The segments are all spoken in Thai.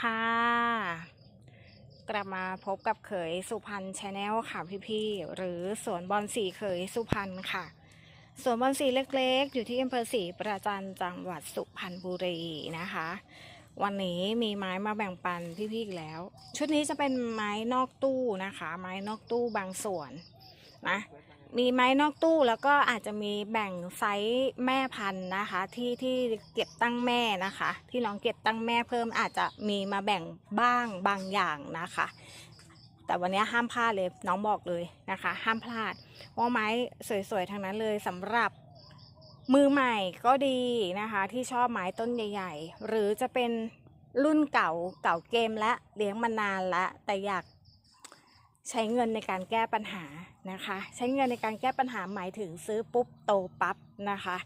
ค่ะ กลับมาพบกับเขยสุพรรณชาแนลค่ะพี่ๆ หรือสวนบอนสีเขยสุพรรณค่ะ สวนบอนสีเล็กๆ อยู่ที่อำเภอศรีประจันจังหวัดสุพรรณบุรีนะคะ วันนี้มีไม้มาแบ่งปันพี่ๆอีกแล้ว ชุดนี้จะเป็นไม้นอกตู้นะคะ ไม้นอกตู้บางส่วนนะ มีไม้นอกตู้แล้วก็อาจจะมีแบ่งไซส์แม่พันธุ์นะคะ ที่ที่เก็บตั้งแม่นะคะ ที่น้องเก็บตั้งแม่เพิ่มอาจจะมีมาแบ่งบ้างบางอย่างนะคะ แต่วันนี้ห้ามพลาดเลยน้องบอกเลยนะคะ ห้ามพลาดเพราไม้สวยๆทั้งนั้นเลยสำหรับมือใหม่ก็ดีนะคะ ที่ชอบไม้ต้นใหญ่ ๆ หรือจะเป็นรุ่นเก่าเก่าเกมและเลี้ยงมานานละแต่อยากใช้เงินในการแก้ปัญหา นะคะ ใช้เงินในการแก้ปัญหาหมายถึงซื้อปุ๊บโตปั๊บนะคะ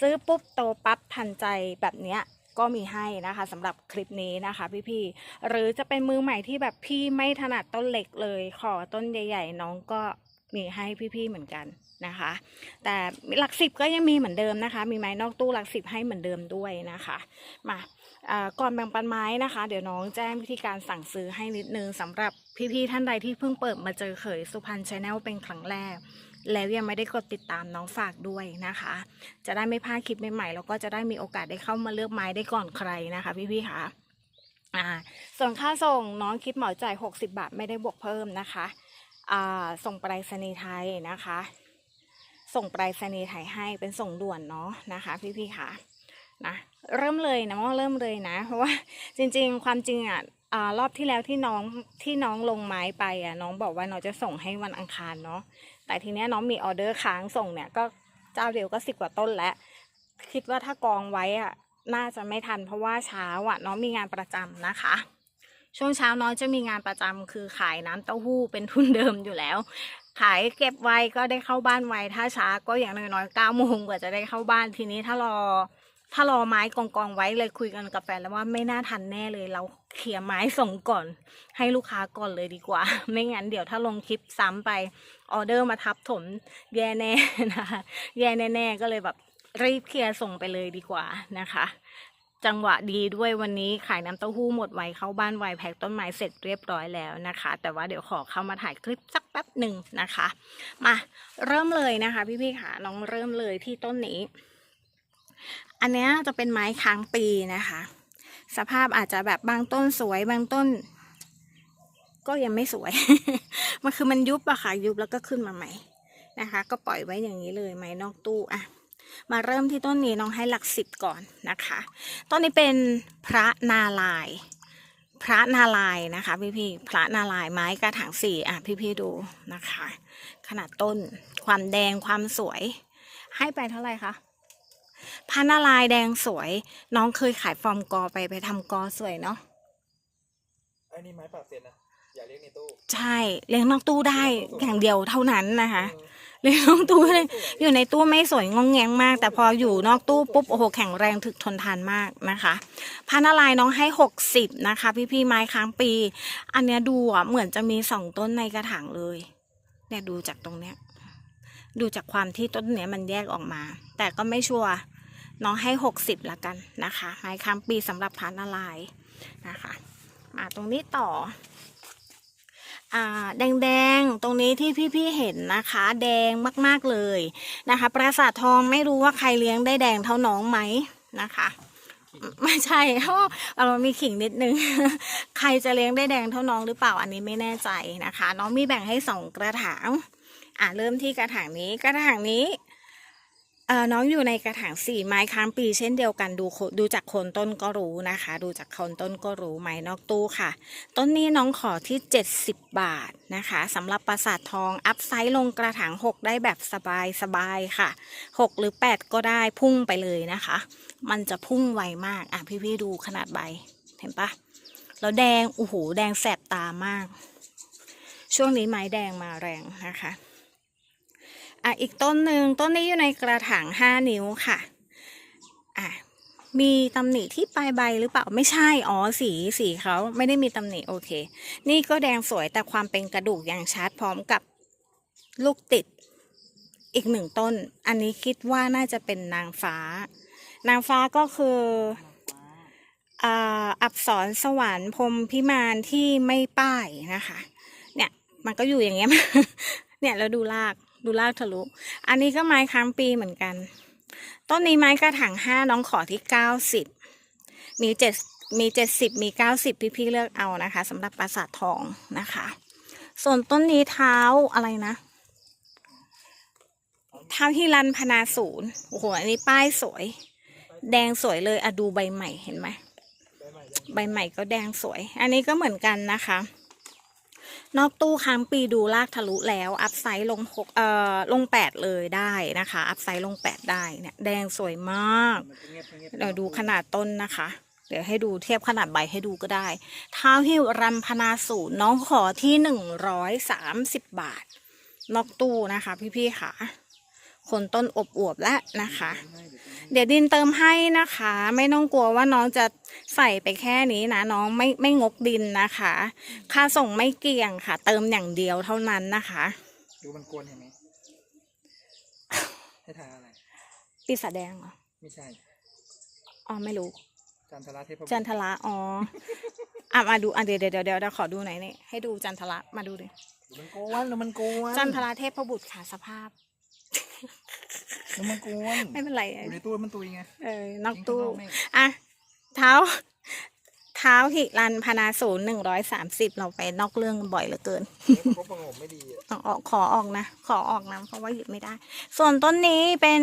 ซื้อปุ๊บโตปั๊บทันใจแบบเนี้ยก็มีให้นะคะสำหรับคลิปนี้นะคะพี่ๆหรือจะเป็นมือใหม่ที่แบบพี่ไม่ถนัดต้นเล็กเลย ขอต้นใหญ่ ๆ น้องก็ มีให้พี่ๆเหมือนกันนะคะ แต่หลักสิบก็ยังมีเหมือนเดิมนะคะ มีไม้นอกตู้หลักสิบให้เหมือนเดิมด้วยนะคะมาอ่าก่อนแบ่งปันไม้นะคะ เดี๋ยวน้องแจ้งวิธีการสั่งซื้อให้นิดนึงสำหรับพี่ๆท่านใดที่เพิ่งเปิดมาเจอเขยสุพรรณชาแนลเป็นครั้งแรก แล้วยังไม่ได้กดติดตามน้องฝากด้วยนะคะ จะได้ไม่พลาดคลิปใหม่ๆแล้วก็จะได้มีโอกาสได้เข้ามาเลือกไม้ได้ก่อนใครนะคะ พี่ๆค่ะอ่าส่วนค่าส่งน้องคิดเหมาจ่าย 60 บาทไม่ได้บวกเพิ่มนะคะ ส่งไปรษณีย์ไทยนะคะ ส่งไปรษณีย์ไทยให้เป็นส่งด่วนเนาะนะคะ พี่ๆค่ะนะเริ่มเลยนะว่าเริ่มเลยนะ เพราะว่าจริงๆ ความจริงอะอ่ารอบที่แล้วที่น้องที่น้องลงไม้ไปอะน้องบอกว่าน้องจะส่งให้วันอังคารเนาะแต่ทีเนี้ยน้องมีออเดอร์ค้างส่งเนี่ยก็เจ้าเดียวก็สิบกว่าต้นแล้ว คิดว่าถ้ากองไว้อะน่าจะไม่ทันเพราะว่าเช้าอะน้องมีงานประจำนะคะ ช่วงเช้าน้องจะมีงานประจำคือขายน้ำเต้าหู้เป็นทุนเดิมอยู่แล้ว ขายเก็บไว้ก็ได้เข้าบ้านไวถ้าช้าก็อย่างน้อยๆเก้าโมงกว่าจะได้เข้าบ้านทีนี้ถ้ารอถ้ารอไม้กองกองๆไว้เลยคุยกันกับแฟนแล้วว่าไม่น่าทันแน่เลยเราเคลียร์ไม้ส่งก่อน ให้ลูกค้าก่อนเลยดีกว่า ไม่งั้นเดี๋ยวถ้าลงคลิปซ้ำไปออเดอร์มาทับถมแย่แน่นะคะแย่แน่ๆก็เลยแบบรีบเคลียร์ส่งไปเลยดีกว่านะคะ จังหวะดีด้วยวันนี้ขายน้ำเต้าหู้หมดไวเข้าบ้านไวแพ็คต้นไม้เสร็จเรียบร้อยแล้วนะคะ แต่ว่าเดี๋ยวขอเข้ามาถ่ายคลิปสักแป๊บหนึ่งนะคะ มาเริ่มเลยนะคะพี่ๆค่ะน้องเริ่มเลยที่ต้นนี้ อันเนี้ยจะเป็นไม้ค้างปีนะคะ สภาพอาจจะแบบบางต้นสวยบางต้น ก็ยังไม่สวย มันคือมันยุบอะค่ะยุบแล้วก็ขึ้นมาใหม่นะคะ ก็ปล่อยไว้อย่างนี้เลยไม้นอกตู้อะ มาเริ่มที่ต้นนี้น้องให้หลักสิบก่อนนะคะ ต้นนี้เป็นพระนาลายณ์พระนาลายณ์นะคะพี่พี่ๆพระนาลายณ์ไม้กระถางสี่อะพี่พี่ๆดูนะคะ ขนาดต้นความแดงความสวย ให้ไปเท่าไหร่คะพระนารายณ์แดงสวย น้องเคยขายฟอร์มกอไปไปทำกอสวยเนาะไอ้นี่ไม้ปรับเซียนนะอย่าเรียกในตู้ ใช่เลี้ยงนอกตู้ได้อย่างเดียวเท่านั้นนะคะ เลี้ยงนตู้ได้สวยอยู่ในตู้ไม่สวยงงแงงมาก แต่พออยู่นอกตู้ปุ๊บโอ้โหแข็งแรงถึกทนทานมากนะคะพระนารายน้องให้หกสิบนะคะพี่พี่ๆไม้ค้างปี อันเนี้ยดูอะเหมือนจะมีสองต้นในกระถางเลยเนี่ยดูจากตรงเนี้ยดูจากความที่ต้นเนี้ยมันแยกออกมา แต่ก็ไม่ชัวร์น้องให้หกสิบละกันนะคะไม้ค้างปีสำหรับพระนารายนะคะ มาตรงนี้ต่อ แดงๆ ตรงนี้ที่พี่ๆ เห็นนะคะ แดงมากๆเลยนะคะ ปราสาททองไม่รู้ว่าใครเลี้ยงได้แดงเท่าน้องไหมนะคะ ไม่ใช่เพราะเรามีขิงนิดนึง ใครจะเลี้ยงได้แดงเท่าน้องหรือเปล่าอันนี้ไม่แน่ใจนะคะ น้องมีแบ่งให้สองกระถาง อ่าเริ่มที่กระถางนี้กระถางนี้ น้องอยู่ในกระถางสี่ไม้ค้างปีเช่นเดียวกันดูดูจากโคนต้นก็รู้นะคะ ดูจากโคนต้นก็รู้ไม้นอกตู้ค่ะ ต้นนี้น้องขอที่ 70 บาทนะคะสำหรับปราสาททองอัพไซส์ลงกระถาง 6 ได้แบบสบายสบายๆค่ะ 6 หรือ 8 ก็ได้พุ่งไปเลยนะคะ มันจะพุ่งไวมาก อะพี่ๆดูขนาดใบ เห็นปะแล้วแดงโอ้โหแดงแสบตามาก ช่วงนี้ไม้แดงมาแรงนะคะ อะอีกต้นหนึ่งต้นนี้อยู่ในกระถาง5นิ้วค่ะอะมีตำหนิที่ปลายใบหรือเปล่าไม่ใช่อ๋อสีสีเขาไม่ได้มีตำหนิโอเค นี่ก็แดงสวยแต่ความเป็นกระดูกอย่างชัดพร้อมกับลูกติดอีกหนึ่งต้น อันนี้คิดว่าน่าจะเป็นนางฟ้า นางฟ้าก็คืออ่าอักับสอนสวรรค์พรมพิมานที่ไม่ป้ายนะคะ เนี่ยมันก็อยู่อย่างเงี้ย เนี่ยแล้วดูราก ดูรากทะลุ อันนี้ก็ไม้ค้างปีเหมือนกัน ต้นนี้ไม้กระถางห้าน้องขอที่เก้าสิบมีเจ็ดมีเจ็ดสิบมีเก้าสิบพี่ๆเลือกเอานะคะสำหรับปราสาททองนะคะ ส่วนต้นนี้เท้าอะไรนะเท้าฮิรันพนาศูนย์โอ้โหอันนี้ป้ายสวย แดงสวยเลยอะดูใบใหม่เห็นไหมใบใหม่ก็แดงสวย อันนี้ก็เหมือนกันนะคะ นอกตู้ค้างปีดูลากทะลุแล้ว อัพไซด์ลงหกเอ่อลงแปดเลยได้นะคะ อัพไซด์ลงแปดได้เนี่ยแดงสวยมากมันเงียบเงียบเดี๋ยวดูขนาดต้นนะคะ เดี๋ยวให้ดูเทียบขนาดใบให้ดูก็ได้เท้าหิวรันพนาศูนย์น้องขอที่หนึ่งร้อยสามสิบบาท นอกตู้นะคะ พี่ๆค่ะ คนต้นอบอวบแล้วนะคะ เดี๋ยวดินเติมให้นะคะ ไม่ต้องกลัวว่าน้องจะใส่ไปแค่นี้นะ น้องไม่ไม่งกดินนะคะ ค่าส่งไม่เกี่ยงค่ะ เติมอย่างเดียวเท่านั้นนะคะดูมันกวนเห็นไหมให้ทาอะไรปีศาจแดงเหรอไม่ใช่อ๋อไม่รู้จันทราเทพบุตรจันทละอ๋ออะมาดูอะเดี๋ยวเดี๋ยวเดี๋ยวเดี๋ยวขอดูหน่อยนี่ให้ดูจันทละมาดูดิดูมันกวนดูมันกวนจันทละเทพบุตรค่ะสภาพ ดูมันกวนไม่เป็นไรอยู่ในตู้มันตุยไง เออนอกตู้ทิ้งข้างนอกไม่อะ เท้า เท้าหิรันพนาศูนย์หนึ่งร้อยสามสิบเราไปนอกเรื่องบ่อยเหลือเกินเดี๋ยวมันก็ประงมไม่ดีอะเอาออกขอออกนะ ขอออกนะ เพราะว่าหยิบไม่ได้ ส่วนต้นนี้เป็น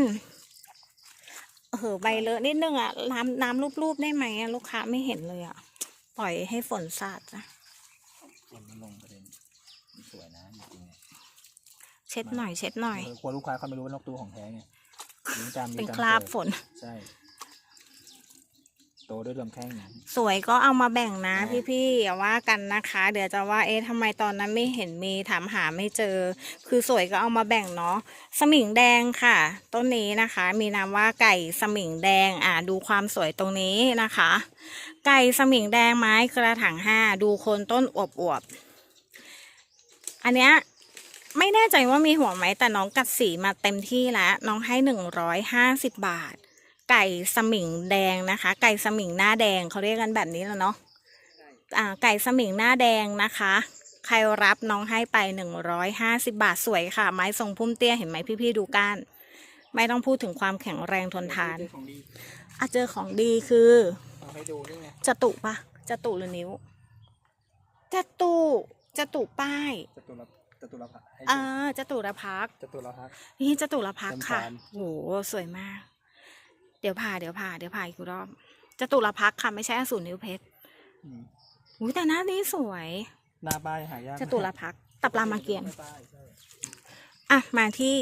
เออใบเลอะนิดนึงอะ น้ำน้ำรูปๆได้ไหมอะลูกค้าไม่เห็นเลยอะ ปล่อยให้ฝนสาดนะฝนมันลงประเด็นมันสวยนะจริงๆเนี่ยเช็ดหน่อยเช็ดหน่อยเออกลัวลูกค้าเขาไม่รู้ว่านกตู้ของแท้ไงมี จามมีเป็นจมคราบเกิดฝน ใช่โตด้วยลำแข้งอย่างนี้สวยก็เอามาแบ่งนะอ่าพี่ๆอย่าว่ากันนะคะ เดี๋ยวจะว่าเอ๊ะทำไมตอนนั้นไม่เห็นมีถามหาไม่เจอ คือสวยก็เอามาแบ่งเนาะสมิงแดงค่ะ ต้นนี้นะคะ มีนามว่าไก่สมิงแดงอ่าดูความสวยตรงนี้นะคะ ไก่สมิงแดงไม้กระถางห้าดูโคนต้นอวบอวบๆอันเนี้ย ไม่แน่ใจว่ามีหัวไหมแต่น้องกัดสีมาเต็มที่แล้ว น้องให้หนึ่งร้อยห้าสิบบาท ไก่สมิงแดงนะคะ ไก่สมิงหน้าแดงเขาเรียกกันแบบนี้แล้วเนาะอ่าไก่สมิงหน้าแดงนะคะ ใครรับน้องให้ไปหนึ่งร้อยห้าสิบาทสวยค่ะ ไม้ทรงพุ่มเตี้ยเห็นไหมพี่ๆดูก้าน ไม่ต้องพูดถึงความแข็งแรงทนทานเจอของดีอะเจอของดีคือเอาให้ดูนี่ไงจตุปะจตุหรือนิ้วจตุจตุป้ายจตุร จตุรพักษ์ให้อ่าดูจตุรพักษ์จตุรพักษ์นี่จตุรพักษ์ค่ะจำปาโหสวยมาก เดี๋ยวผ่าเดี๋ยวผ่าเดี๋ยวผ่าอีกรอบจตุรพักษ์ค่ะไม่ใช่อสูรนิ้วเพชรอืมอุ้ยแต่หน้านี้สวยหน้าป้ายหายากจตุรพักษ์ตับรามเกียรติหน้ป้ายใช่อะมาที่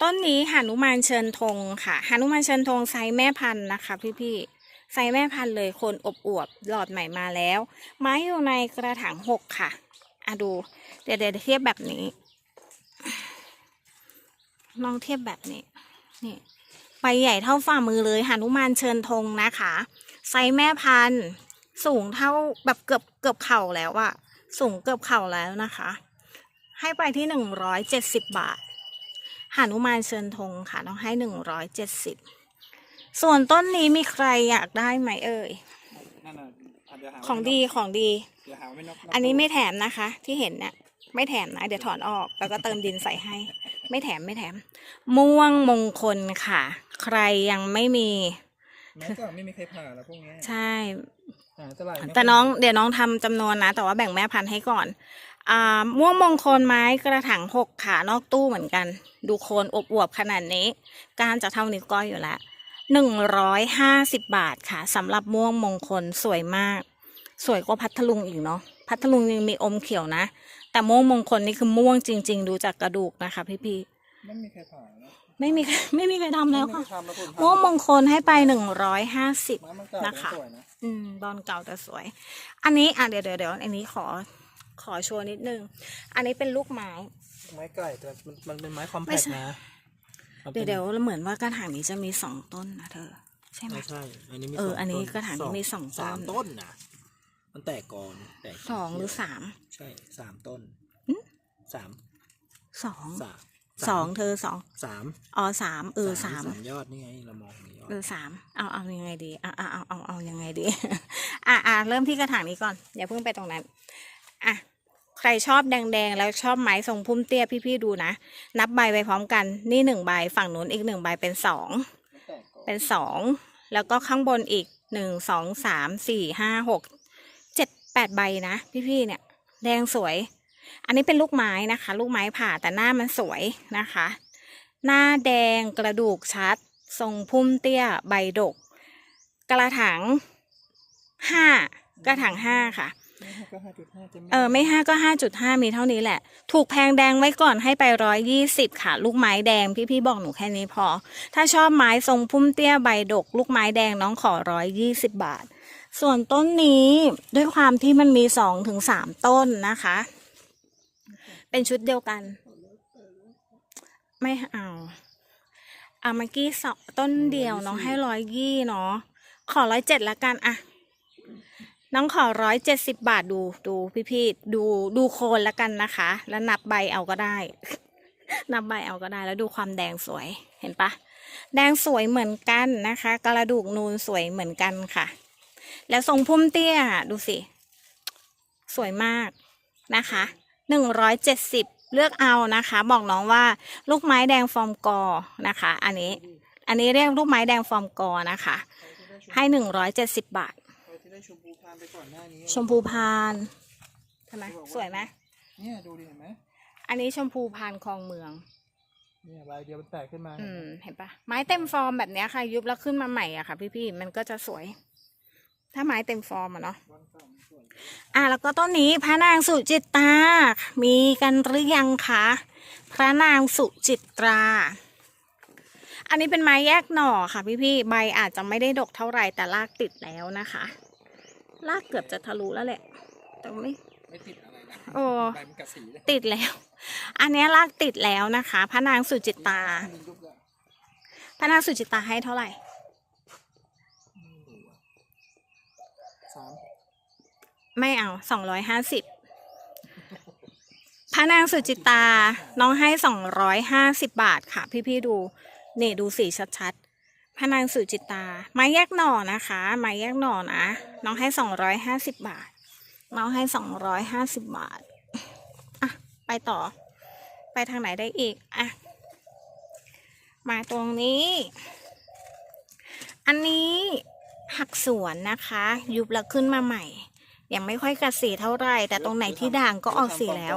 ต้นนี้หานุมานเชิญธงค่ะหานุมานเชิญธงไซส์แม่พันธุ์นะคะ พี่ๆไซส์แม่พันธุ์เลยคนอบอวบหลอดใหม่มาแล้ว ไม้อยู่ในกระถางหกค่ะ อะดู เดี๋ยวเดี๋ยวเทียบแบบนี้ ลองเทียบแบบนี้ นี่ ใบใหญ่เท่าฝ่ามือเลยหานุมานเชิญธงนะคะ ไซส์แม่พันธุ์สูงเท่าแบบเกือบเกือบเข่าแล้วอะสูงเกือบเข่าแล้วนะคะ ให้ไปที่หนึ่งร้อยเจ็ดสิบบาทหานุมานเชิญธงค่ะต้องให้หนึ่งร้อยเจ็ดสิบส่วนต้นนี้มีใครอยากได้ไหมเอ่ยนั่นน่ะะเดี๋ยวหาว่าของดีของดี เดี๋ยวหาว่าไม่นกอันนี้ไม่แถมนะคะ ที่เห็นเนี่ยไม่แถมนะ เดี๋ยวถอนออกแล้วก็เติมดินใส่ให้ ไม่แถมไม่แถม ม่วงมงคลค่ะ ใครยังไม่มีแม้ก็ไม่มีใครผ่าแล้วพวกเนี้ยใช่ หาตลาดไม่แต่น้องเดี๋ยวน้องทำจำนวนนะ แต่ว่าแบ่งแม่พันธุ์ให้ก่อน อ่า ม่วงมงคลไม้กระถางหกขานอกตู้เหมือนกัน ดูโคนอบอวบขนาดนี้ การจะเท่านิ้วก้อยอยู่แล้ว หนึ่งร้อยห้าสิบบาทค่ะสำหรับม่วงมงคลสวยมาก สวยกว่าพัทลุงอีกเนาะพัทลุงยังมีอมเขียวนะ แต่ม่วงมงคลนี่คือม่วงจริง ๆ ดูจากกระดูกนะคะพี่ไม่มีใครผ่าแล้วๆไม่มีใครไม่มีใครทำแล้วไม่ค่ะมีใรทำแล้วคุณม่วงมงคลให้ไปหนึ่งร้อยห้าสิบไม้มันเก่านะคะแต่สวยนะอืมบอลเก่าแต่สวย อันนี้อะเดี๋ยวเดี๋ยวเดี๋ยวอันนี้ขอขอโชว์นิดนึง อันนี้เป็นลูกไม้ ไม้ไก่แต่มันมันเป็นไม้คอมแพไม่คใช่นะมัน เดี๋ป็ยวนเดี๋ยวเหมือนว่ากระถางนี้จะมีสองต้นนะเธอ ใช่ไหมไม่ใช่ อันนี้มีเออสงอันนี้ต้กระถางนี้มีสองต้นสามต้นนะมันแตกก่อนแตกสองหรือสามใช่สามต้นอืมสามสองสามสองเธอสองสามอ๋อสามเออสามสามยอดนี่ไงเรามองมียอดเออสามเอาเอายังไงดีเอาเอาเอาเอาเอายังไงดี อะอะเริ่มที่กระถางนี้ก่อนอย่าเพิ่งไปตรงนั้น อะ ใครชอบแดงๆ แล้วชอบไม้ทรงพุ่มเตี้ยพี่ๆดูนะ นับใบไปพร้อมกัน นี่หนึ่งใบฝั่งนู้นอีกหนึ่งใบเป็นสอง เป็นสอง แล้วก็ข้างบนอีกหนึ่งสองสามสี่ห้าหกเจ็ดแปดใบนะ พี่ๆเนี่ย แดงสวย อันนี้เป็นลูกไม้นะคะ ลูกไม้ผ่าแต่หน้ามันสวยนะคะ หน้าแดงกระดูกชัด ทรงพุ่มเตี้ยใบดก กระถางห้ากระถางห้าค่ะ เออไม่ห้าก็ห้าจุดห้ามีเท่านี้แหละ ถูกแพงแดงไว้ก่อนให้ไปร้อยยี่สิบค่ะ ลูกไม้แดงพี่พี่บอกหนูแค่นี้พอ ถ้าชอบไม้ทรงพุ่มเตี้ยใบดก ลูกไม้แดงน้องขอร้อยยี่สิบบาท ส่วนต้นนี้ด้วยความที่มันมีสองถึงสามต้นนะคะ เป็นชุดเดียวกัน ไม่เอาเอามื่อกี้สองต้นเดียวน้องให้ร้อยยี่เนาะขอร้อยเจ็ดละกันอะ น้องขอร้อยเจ็ดสิบบาทดูดูพี่พี่ดูดูโคนแล้วกันนะคะ แล้วนับใบเอาก็ได้ นับใบเอาก็ได้แล้วดูความแดงสวยเห็นปะแดงสวยเหมือนกันนะคะ กระดูกนูนสวยเหมือนกันค่ะ แล้วทรงพุ่มเตี้ยดูสิ สวยมากนะคะหนึ่งร้อยเจ็ดสิบเลือกเอานะคะ บอกน้องว่าลูกไม้แดงฟอร์มกอนะคะ อันนี้ อันนี้เรียกลูกไม้แดงฟอร์มกอนะคะ ให้หนึ่งร้อยเจ็ดสิบบาท ได้ชมพูพานไปก่อนหน้านี้ชมพูพานใช่ไหมสวยไหมเนี่ยดูดิเห็นไหมอันนี้ชมพูพานคลองเมืองเนี่ยใบเดียวมันแตกขึ้นมาอืมเห็นปะไม้เต็มฟอร์มแบบเนี้ยค่ะ ยุบแล้วขึ้นมาใหม่อะค่ะ พี่ๆมันก็จะสวย ถ้าไม้เต็มฟอร์มอะเนาะบางฝั่งส่วนอะแล้วก็ต้นนี้พระนางสุจิตรามีกันหรือยังคะพระนางสุจิตรา อันนี้เป็นไม้แยกหน่อค่ะพี่ๆใบอาจจะไม่ได้ดกเท่าไหร่แต่รากติดแล้วนะคะ รากเกือบจะทะลุแล้วแหละ แต่ไม่ ไม่ติดอะไรนะโอ้ ใบมันกัดสีเลยติดแล้ว อันเนี้ยลากติดแล้วนะคะ พระนางสุจิตรามีลูกอะพระนางสุจิตราให้เท่าไหร่ ไม่รู้อะสามไม่เอาสองร้อยห้าสิบพระนางสุจิตราน้องให้สองร้อยห้าสิบบาทค่ะ พี่ๆดู นี่ดูสีชัดๆพระ นางสุจิตา ไม้แยกหน่อนะคะ ไม้แยกหน่อนะ น้องให้สองร้อยห้าสิบบาท น้องให้สองร้อยห้าสิบบาท อะ ไปต่อ ไปทางไหนได้อีก อะ มาตรงนี้ อันนี้ผักสวนนะคะ ยุบแล้วขึ้นมาใหม่ ยังไม่ค่อยกระสีเท่าไหร่แต่ตรงไหนที่ด่างก็ออกสีแล้ว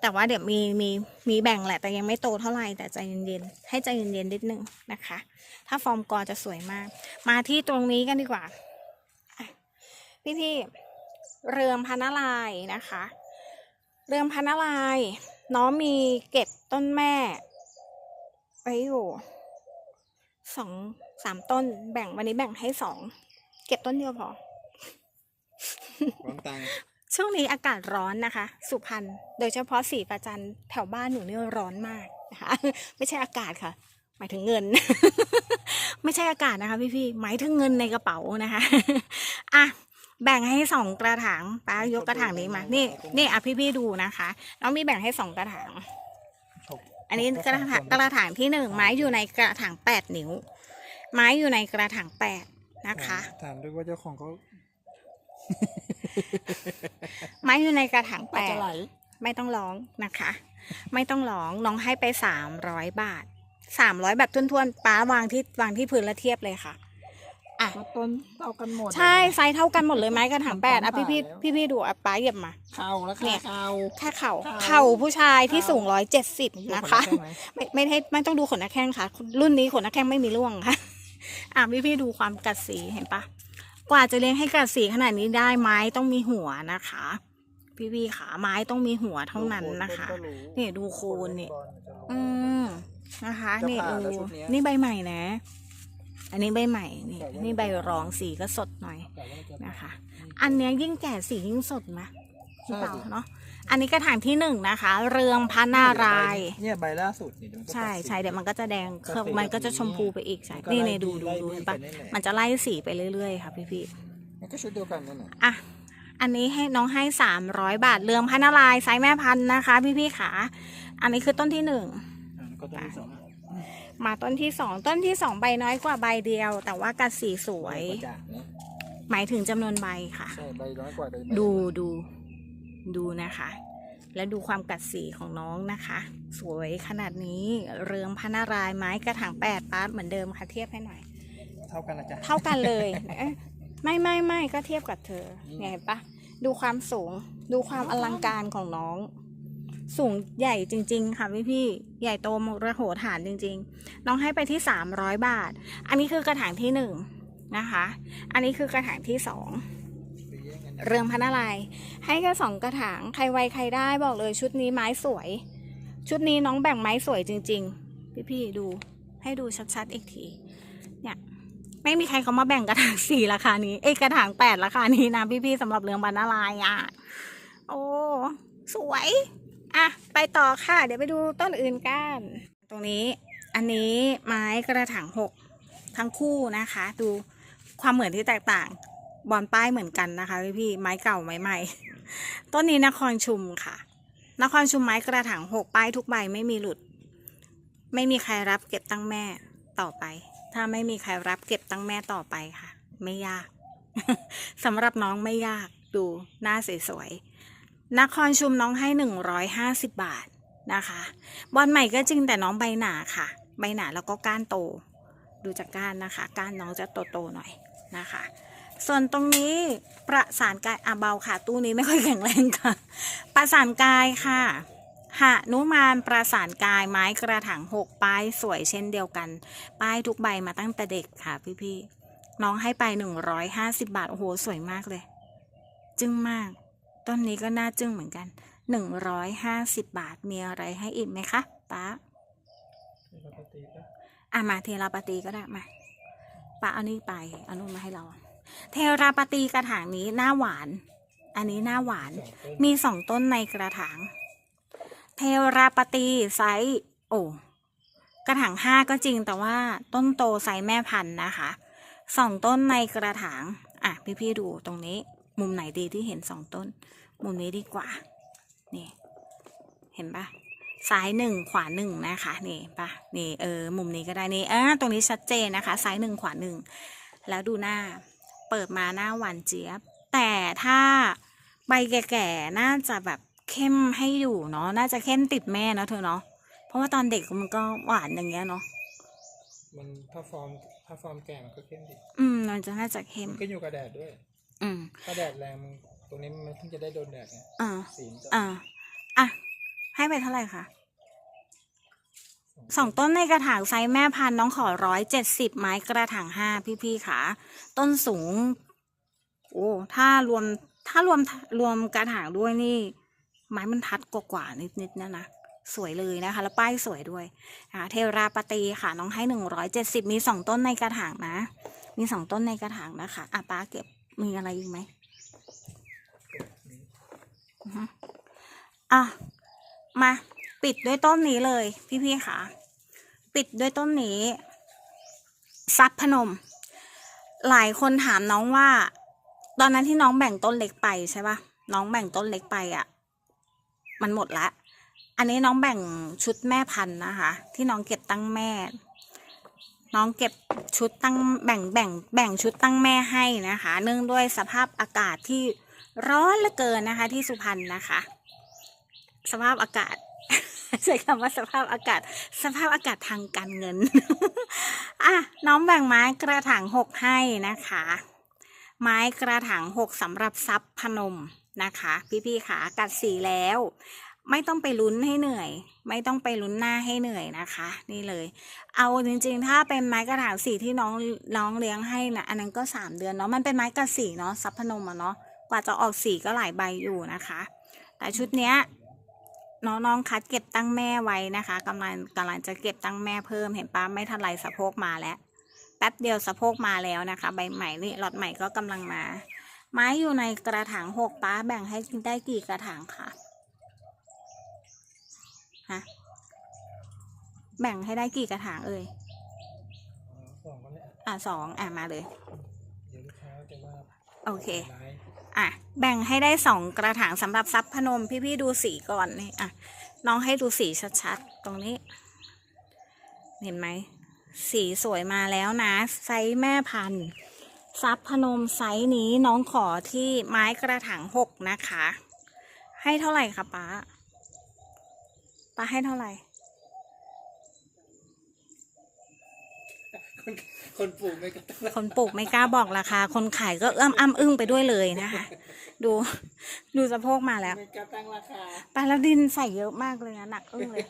แต่ว่าเดี๋ยวมีมีมีแบ่งแหละ แต่ยังไม่โตเท่าไหร่แต่ใจเย็นๆให้ใจเย็นๆนิดนึงนะคะ ถ้าฟอร์มกอจะสวยมาก มาที่ตรงนี้กันดีกว่าอ่พี่ๆเรืองพันลายนะคะ เรืองพันลายน้องมีเก็บต้นแม่ไว้อยู่สองสามต้นแบ่งวันนี้แบ่งให้สองเก็บต้นเดียวพอ วางตังค์ช่วงนี้อากาศร้อนนะคะ สุพรรณโดยเฉพาะสีประจันแถวบ้านหนูเนี่ยร้อนมากนะคะ ไม่ใช่อากาศค่ะ หมายถึงเงิน ไม่ใช่อากาศนะคะ พี่พี่ๆหมายถึงเงินในกระเป๋านะคะอะแบ่งให้สองกระถางป้ายกกระถางนี้มานี่นี่อะพี่พี่ๆดูนะคะน้องมีแบ่งให้สองกระถางฉกอันนี้กระถางกระถางที่หนึ่งไม้อยู่ในกระถางแปดนิ้ว ไม้อยู่ในกระถางแปดนะคะถามด้วยว่าเจ้าของเขา ไม้อยู่ในกระถางแปจะดไหลไม่ต้องร้องนะคะ ไม่ต้องร้องน้องให้ไปสามร้อยบาทสามร้อยแบบทวนๆป้าวางที่วางที่พื้นแล้วเทียบเลยค่ะอะก็ต้นเท่ากันหมด ใช่ไซส์เท่ากันหมดเลยไหมกระถางแปดอะพี่พี่พี่พี่ๆดูอะป้าเหยียบมา เข่าแล้วเนี่ค่ะยเข่าแค่เข่าเข่าเข่าผู้ชายที่เข่าสูงร้อยเจ็ดสิบอยู่นะคะได้ไหมไม่ไม่ให้ไม่ต้องดูขนหน้าแข้งค่ะ รุ่นนี้ขนหน้าแข้งไม่มีร่วงค่ะ อะพี่พี่ๆดูความกัดสีเห็นปะ กว่าจะเลี้ยงให้กัดสีขนาดนี้ได้ไม้ต้องมีหัวนะคะ พี่พี่ๆขาไม้ต้องมีหัวเท่านั้นนะคะดูโต้ก็รู้นี่ดูโคนนี่บอลมันจะรู้อืมนะคะจะนี่ผ่าดูแล้วชุดเนี้ยนี่ใบใหม่นะ อันนี้ใบใหม่นี่แต่ว่านี่ใบรองสีก็สดหน่อยแต่ว่าจะนะคะ อันเนี้ยยิ่งแก่สียิ่งสดไหมหรือเปล่าใช่ดิเนาะ อันนี้กระถางที่หนึ่งนะคะ เรืองพระนารายณ์เนี่ยใบล่าสุดนี่เดี๋ยวมันก็ใช่ตัดสีใช่เดี๋ยวมันก็จะแดงก็สีมันก็จะแบบนี้ชมพูไปอีกใช่มันก็นี่ไล่ในดูบี้ดูไล่ดูบี้เห็นปะไปเรื่อยๆมันจะไล่สีไปเรื่อยๆค่ะพี่พี่มันก็ชุดเดียวกันนั่นแหละๆอะอันนี้ให้น้องให้สามร้อยบาทเรืองพระนารายณ์ไซส์แม่พันธุ์นะคะ พี่พี่ๆขาอันนี้คือต้นที่หนึ่ง อ่าแล้วก็ต้นที่สองมาต้นที่สองต้นที่สองใบน้อยกว่าใบเดียว แต่ว่ากัดสีสวยใบกระจ่างนะหมายถึงจำนวนใบค่ะ ใช่ใบน้อยกว่าใบดูดูดู นะคะ และดูความกัดสีของน้องนะคะ สวยขนาดนี้เรืองพระนารายณ์ไม้กระถางแปดปาร์ตเหมือนเดิมค่ะเทียบให้หน่อย เท่ากันนะจ๊ะเท่ากันเลยเอ๊ะไม่ไม่ไม่ก็เทียบกับเธออืมเนี่ยเห็นปะดูความสูงดูความอลังการของน้อง สูงใหญ่จริง ๆ ค่ะพี่พี่ๆใหญ่โตมโระโหฐานจริง ๆ น้องให้ไปที่สามร้อยบาท อันนี้คือกระถางที่หนึ่งนะคะ อันนี้คือกระถางที่สอง เรืองพันอะไรให้แค่สองกระถางใครไวใครได้บอกเลยชุดนี้ไม้สวย ชุดนี้น้องแบ่งไม้สวยจริง ๆ พี่ๆดูให้ดูชัดๆอีกที เนี่ยไม่มีใครเขามาแบ่งกระถางสี่ราคานี้ เอ้กระถางแปดราคานี้นะพี่ๆสำหรับเรืองบรรณลายอะ โอ้สวยอะไปต่อค่ะ เดี๋ยวไปดูต้นอื่นกัน ตรงนี้ อันนี้ไม้กระถางหกทั้งคู่นะคะ ดูความเหมือนที่แตกต่าง บอลป้ายเหมือนกันนะคะพี่พี่ๆไม้เก่าไม้ใหม่ ต้นนี้นครชุมค่ะ นครชุมไม้กระถางหกป้ายทุกใบไม่มีหลุด ไม่มีใครรับเก็บตั้งแม่ต่อไป ถ้าไม่มีใครรับเก็บตั้งแม่ต่อไปค่ะ ไม่ยากสำหรับน้องไม่ยากดูหน้าสวยๆนครชุมน้องให้หนึ่งร้อยห้าสิบบาทนะคะ บอลใหม่ก็จริงแต่น้องใบหนาค่ะ ใบหนาแล้วก็ก้านโต ดูจากก้านนะคะ ก้านน้องจะโตๆหน่อยนะคะ ส่วนตรงนี้ประสานกายอะเบาค่ะ ตู้นี้ไม่ค่อยแข็งแรงค่ะ ประสานกายค่ะหะนุมานประสานกายไม้กระถางหกป้ายสวยเช่นเดียวกัน ป้ายทุกใบมาตั้งแต่เด็กค่ะพี่ๆน้องให้ไปหนึ่งร้อยห้าสิบาท โอ้โห สวยมากเลย จึ้งมาก ต้นนี้ก็น่าจึ้งเหมือนกันหนึ่งร้อยห้าสิบบาทมีอะไรให้อีกไหมคะป้าอะมาเทราปาตีก็ได้มาป้าเอานี่ไปเอานู่นมาให้เรา เทราปาตีกระถางนี้หน้าหวาน อันนี้หน้าหวานสองต้นมีสองต้นในกระถาง เทราปาตีไซส์โอ้กระถางห้าก็จริงแต่ว่าต้นโตไซส์แม่พันธุ์นะคะสองต้นในกระถาง อะพี่ๆดูตรงนี้ มุมไหนดีที่เห็นสองต้น มุมนี้ดีกว่า นี่ เห็นปะซ้ายหนึ่งขวาหนึ่งนะคะ นี่ปะนี่เออ มุมนี้ก็ได้นี่อะตรงนี้ชัดเจนนะคะ ซ้ายหนึ่งขวาหนึ่งแล้วดูหน้า เปิดมาหน้าหวานเจี๊ยบ แต่ถ้าใบแก่ๆน่าจะแบบเข้มให้อยู่เนาะน่าจะเข้มติดแม่เนาะเธอเนาะเพราะว่าตอนเด็กมันก็หวานอย่างเงี้ยเนาะมันถ้าฟอร์มถ้าฟอร์มแก่มันก็เข้มดิอืมมันจะน่าจะเข้มมันก็อยู่กับแดดด้วย อืมถ้าแดดแรงมันตรงนี้มันเพิ่งจะได้โดนแดดไงอ่าสีมันจะอ่าอะให้ไปเท่าไหร่คะ สองต้นในกระถางไซส์แม่พันธุ์น้องขอร้อยเจ็ดสิบไม้กระถางห้าพี่ๆค่ะต้นสูง โอ้ถ้ารวมถ้ารวมรวมกระถางด้วยนี่ ไม้มันทัดกว่าๆนิดๆนะนะสวยเลยนะคะ แล้วป้ายสวยด้วยนะคะเทราปตีค่ะน้องให้หนึ่งร้อยเจ็ดสิบมีสองต้นในกระถางนะ มีสองต้นในกระถางนะคะอะป้าเก็บมีอะไรอีกไหมอะมา ปิดด้วยต้นนี้เลย พี่ๆค่ะ ปิดด้วยต้นนี้ ซับพนม หลายคนถามน้องว่า ตอนนั้นที่น้องแบ่งต้นเล็กไปใช่ปะน้องแบ่งต้นเล็กไปอะ่ะ มันหมดละ อันนี้น้องแบ่งชุดแม่พันธุ์นะคะ ที่น้องเก็บตั้งแม่ น้องเก็บชุดตั้งแบ่งแบ่งแบ่งชุดตั้งแม่ให้นะคะ เนื่องด้วยสภาพอากาศที่ร้อนเหลือเกินนะคะ ที่สุพรรณนะคะ สภาพอากาศ ใช้คำว่าสภาพอากาศ สภาพอากาศทางการเงิน อะน้องแบ่งไม้กระถางหกให้นะคะ ไม้กระถางหกสำหรับซับพนมนะคะ พี่ๆขากัดสีแล้ว ไม่ต้องไปลุ้นให้เหนื่อย ไม่ต้องไปลุ้นหน้าให้เหนื่อยนะคะ นี่เลย เอาจริงๆ ถ้าเป็นไม้กระถางสีที่น้องน้องเลี้ยงให้นะอันนั้นก็สามเดือนเนาะมันเป็นไม้กระสีเนาะซับพนมอะเนาะกว่าจะออกสีก็หลายใบอยู่นะคะ แต่ชุดเนี้ย น้องๆคัดเก็บตั้งแม่ไว้นะคะกำลังกำลังจะเก็บตั้งแม่เพิ่มเห็นป้าไม่ทันไรสะโพกมาแล้วแป๊บเดียวสะโพกมาแล้วนะคะ ใบใหม่นี่ล็อตใหม่ก็กำลังมา ไม้อยู่ในกระถางหกป้าแบ่งให้ได้กี่กระถางคะฮะแบ่งให้ได้กี่กระถางเอ่ยอ๋อสองก็เลยอะอะสองอะมาเลยเดี๋ยวลูกค้าจะว่าโอเคร้าย อะแบ่งให้ได้สองกระถางสำหรับซับพนมพี่ๆดูสีก่อนนี่อะน้องให้ดูสีชัดๆ ตรงนี้ เห็นไหม สีสวยมาแล้วนะ ไซส์แม่พันธุ์ซับพนมไซส์นี้น้องขอที่ไม้กระถางหกนะคะ ให้เท่าไหร่คะป้าป้าให้เท่าไหร่ คนคนปลูกไม่กระตั้งคนปลูกไม่กล้าบอกราคา คนขายก็เอื้อมอ้ำอึ้งไปด้วยเลยนะคะ ดูดูสะโพกมาแล้วไม่กระตั้งราคาปลาละดินใส่เยอะมากเลยนะหนักอึ้งเลย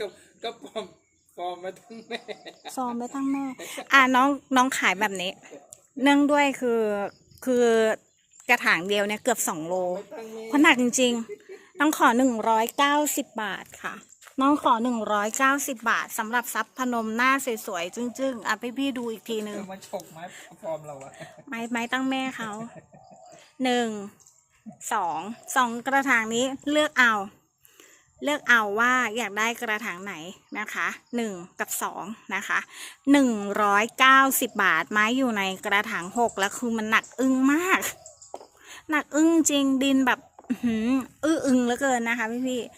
ก็ก็ปลอมปลอมมาทั้งแม่ซอมไม่ตั้งแม่ อะน้องน้องขายแบบนี้ เนื่องด้วยคือคือกระถางเดียวเนี่ยเกือบสองโลไม่ตั้งแม่เพราะหนักจริง ๆ ต้องขอหนึ่งร้อยเก้าสิบบาทค่ะ น้องขอหนึ่งร้อยเก้าสิบบาทสำหรับซับพนมหน้าสวยๆจึ้งๆ อะพี่พี่ๆดูอีกทีหนึ่งจะมาฉกไม้ปลอมเราอะไม้ไม้ตั้งแม่เขาหนึ่งสองสองกระถางนี้เลือกเอา เลือกเอาว่าอยากได้กระถางไหนนะคะหนึ่งกับสองนะคะหนึ่งร้อยเก้าสิบบาทไม้อยู่ในกระถางหกแล้วคือมันหนักอึ้งมาก หนักอึ้งจริงดินแบบอื้อหืออื้ออึงเหลือเกินนะคะพี่พี่ๆ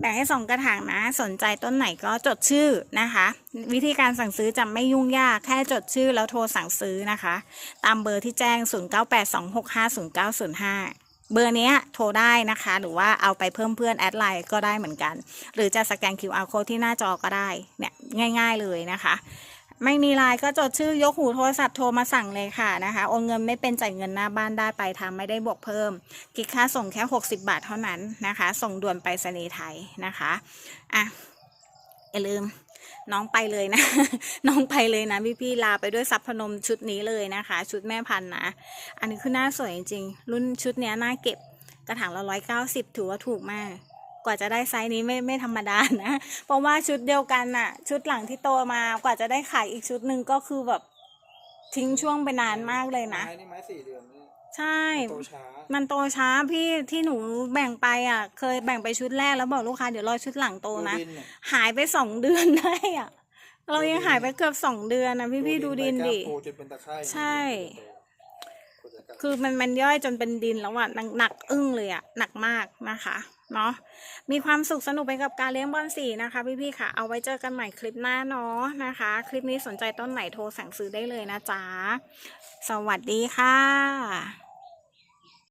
แบ่งให้สองกระถางนะ สนใจต้นไหนก็จดชื่อนะคะ วิธีการสั่งซื้อจะไม่ยุ่งยากแค่จดชื่อแล้วโทรสั่งซื้อนะคะ ตามเบอร์ที่แจ้ง 0982650905 เบอร์นี้โทรได้นะคะ หรือว่าเอาไปเพิ่มเพื่อนแอดไลน์ก็ได้เหมือนกัน หรือจะสแกน QR code ที่หน้าจอก็ได้เนี่ยง่าย ๆเลยนะคะ ไม่มีไลน์ก็จดชื่อยกหูโทรศัพท์โทรมาสั่งเลยค่ะนะคะโอนเงินไม่เป็นจ่ายเงินหน้าบ้านได้ไปทำไม่ได้บวกเพิ่มคิดค่าส่งแค่ 60 บาทเท่านั้นนะคะ ส่งด่วนไปรษณีไทยนะคะอะอย่าลืมน้องไปเลยนะ น้องไปเลยนะพี่พี่ๆลาไปด้วยซับพนมชุดนี้เลยนะคะ ชุดแม่พันธุ์นะ อันนี้คือหน้าสวยจริงๆรุ่นชุดเนี้ยน่าเก็บกระถางละร้อยเก้าสิบถือว่าถูกมาก กว่าจะได้ไซส์นี้ไม่ไม่ธรรมดานะ เพราะว่าชุดเดียวกันน่ะชุดหลังที่โตมากว่าจะได้ขายอีกชุดหนึ่งก็คือแบบทิ้งช่วงไปนานมากเลยนะ ไม้นี่ไม้สี่เดือนนี่ใช่ โตช้ามันโตช้าพี่ที่หนูแบ่งไปอะ เคยแบ่งไปชุดแรกแล้วบอกลูกค้าเดี๋ยวรอชุดหลังโตนะ ดูดิเยหายไปสองเดือนได้อะ เรายังหายไปเกือบสองเดือนนะพี่พี่ๆดูดินดิ ใบก้าโตจนเป็นตะไคร่ใช่กว่าจะกลับคือมันมันย่อยจนเป็นดินแล้วอะหนักหนักอึ้งเลยอะหนักมากนะคะ เนาะมีความสุขสนุกไปกับการเลี้ยงบอลสีนะคะ พี่ๆค่ะ เอาไว้เจอกันใหม่คลิปหน้าเนาะนะคะ คลิปนี้สนใจต้นไหนโทรสั่งซื้อได้เลยนะจ๊ะ สวัสดีค่ะ